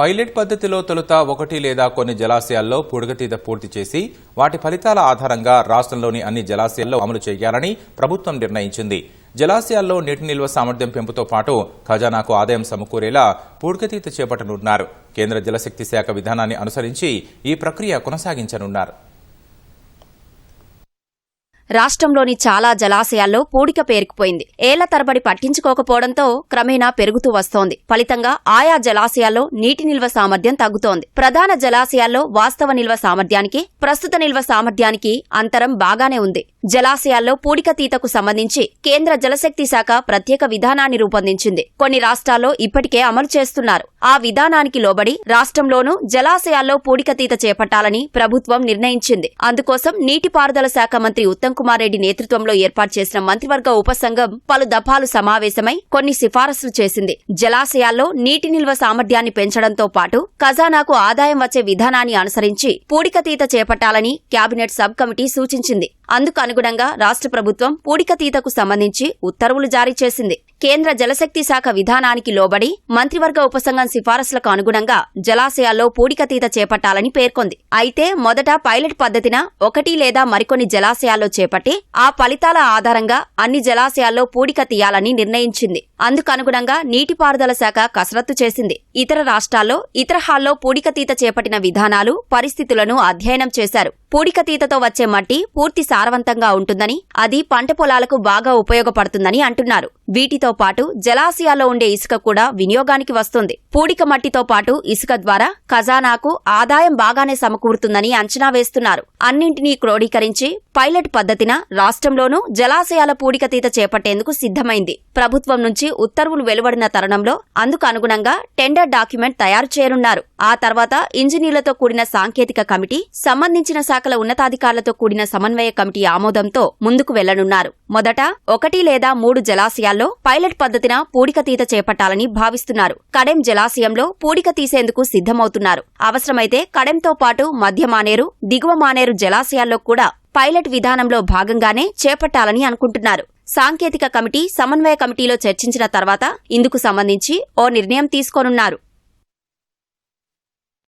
Pilot పద్ధతిలో తొలుత ఒకటి లేదా కొన్ని జలాశయాల్లో పుడగతీత పూర్తి చేసి వాటి ఫలితాల ఆధారంగా రాష్ట్రంలోని అన్ని జలాశయాల్లో అమలు చేయాలని ప్రభుత్వం నిర్ణయించింది. జలాశయాల్లో నీటి నిల్వ సామర్థ్యం పెంపుతో పాటు ఖజానాకు ఆదాయం సమకూరేలా పూడికతీత చేపట్టనున్నారు. కేంద్ర జలశక్తి శాఖ విధానాన్ని అనుసరించి ఈ ప్రక్రియ కొనసాగించనున్నారు. రాష్ట్రంలోని చాలా జలాశయాల్లో పూడిక పేరుకుపోయింది. ఏళ్ళ తరబడి పట్టించుకోకపోవడంతో క్రమేణా పెరుగుతూ వస్తోంది. ఫలితంగా ఆయా జలాశయాల్లో నీటి నిల్వ సామర్థ్యం తగ్గుతోంది. ప్రధాన జలాశయాల్లో వాస్తవ నిల్వ సామర్థ్యానికి ప్రస్తుత నిల్వ సామర్థ్యానికి అంతరం బాగానే ఉంది. జలాశయాల్లో పూడిక తీతకు సంబంధించి కేంద్ర జలశక్తి శాఖ ప్రత్యేక విధానాన్ని రూపొందించింది. కొన్ని రాష్ట్రాల్లో ఇప్పటికే అమలు చేస్తున్నారు. ఆ విధానానికి లోబడి రాష్ట్రంలోనూ జలాశయాల్లో పూడిక తీత చేపట్టాలని ప్రభుత్వం నిర్ణయించింది. అందుకోసం నీటిపారుదల శాఖ మంత్రి ఉత్తమ్ కుమార్ రెడ్డి నేతృత్వంలో ఏర్పాటు చేసిన మంత్రివర్గ ఉపసంఘం పలు దఫాలు సమావేశమై కొన్ని సిఫారసులు చేసింది. జలాశయాల్లో నీటి నిల్వ సామర్థ్యాన్ని పెంచడంతో పాటు ఖజానాకు ఆదాయం వచ్చే విధానాన్ని అనుసరించి పూడికతీత చేపట్టాలని కేబినెట్ సబ్ కమిటీ సూచించింది. అందుకు అనుగుణంగా రాష్ట్ర ప్రభుత్వం పూడికతీతకు సంబంధించి ఉత్తర్వులు జారీ చేసింది. కేంద్ర జలశక్తి శాఖ విధానానికి లోబడి మంత్రివర్గ ఉపసంఘం సిఫారసులకు అనుగుణంగా జలాశయాల్లో పూడికతీత చేపట్టాలని పేర్కొంది. అయితే మొదట పైలట్ పద్ధతిన ఒకటి లేదా మరికొన్ని జలాశయాల్లో చేపట్టి ఆ ఫలితాల ఆధారంగా అన్ని జలాశయాల్లో పూడిక తీయాలని నిర్ణయించింది. అందుకనుగుణంగా నీటిపారుదల శాఖ కసరత్తు చేసింది. ఇతర రాష్ట్రాల్లో ఇతర హాల్లో పూడికతీత చేపట్టిన విధానాలు పరిస్థితులను అధ్యయనం చేశారు. పూడికతీతతో వచ్చే మట్టి పూర్తి సారవంతంగా ఉంటుందని అది పంట పొలాలకు బాగా ఉపయోగపడుతుందని అంటున్నారు. వీటితో పాటు జలాశయాల్లో ఉండే ఇసుక కూడా వినియోగానికి వస్తుంది. పూడిక మట్టితో పాటు ఇసుక ద్వారా ఖజానాకు ఆదాయం బాగానే సమకూరుతుందని అంచనా వేస్తున్నారు. అన్నింటినీ క్రోడీకరించి పైలట్ పద్ధతిన రాష్ట్రంలోనూ జలాశయాల పూడికతీత చేపట్టేందుకు సిద్ధమైంది. ప్రభుత్వం నుంచి ఉత్తర్వులు వెలువడిన తరుణంలో అందుకు అనుగుణంగా టెండర్ డాక్యుమెంట్ తయారు చేయనున్నారు. ఆ తర్వాత ఇంజనీర్లతో కూడిన సాంకేతిక కమిటీ సంబంధించిన శాఖల ఉన్నతాధికారులతో కూడిన సమన్వయ కమిటీ ఆమోదంతో ముందుకు వెళ్ళనున్నారు. మొదట ఒకటి లేదా మూడు జలాశయాల్లో పైలట్ పద్ధతిన పూడికతీత చేపట్టాలని భావిస్తున్నారు. కడెం జలాశయంలో పూడిక తీసేందుకు సిద్ధమవుతున్నారు. అవసరమైతే కడెంతో పాటు మధ్య మానేరు దిగువ మానేరు జలాశయాల్లో కూడా పైలట్ విధానంలో భాగంగానే చేపట్టాలని అనుకుంటున్నారు. సాంకేతిక కమిటీ సమన్వయ కమిటీలో చర్చించిన తర్వాత ఇందుకు సంబంధించి ఓ నిర్ణయం తీసుకోనున్నారు.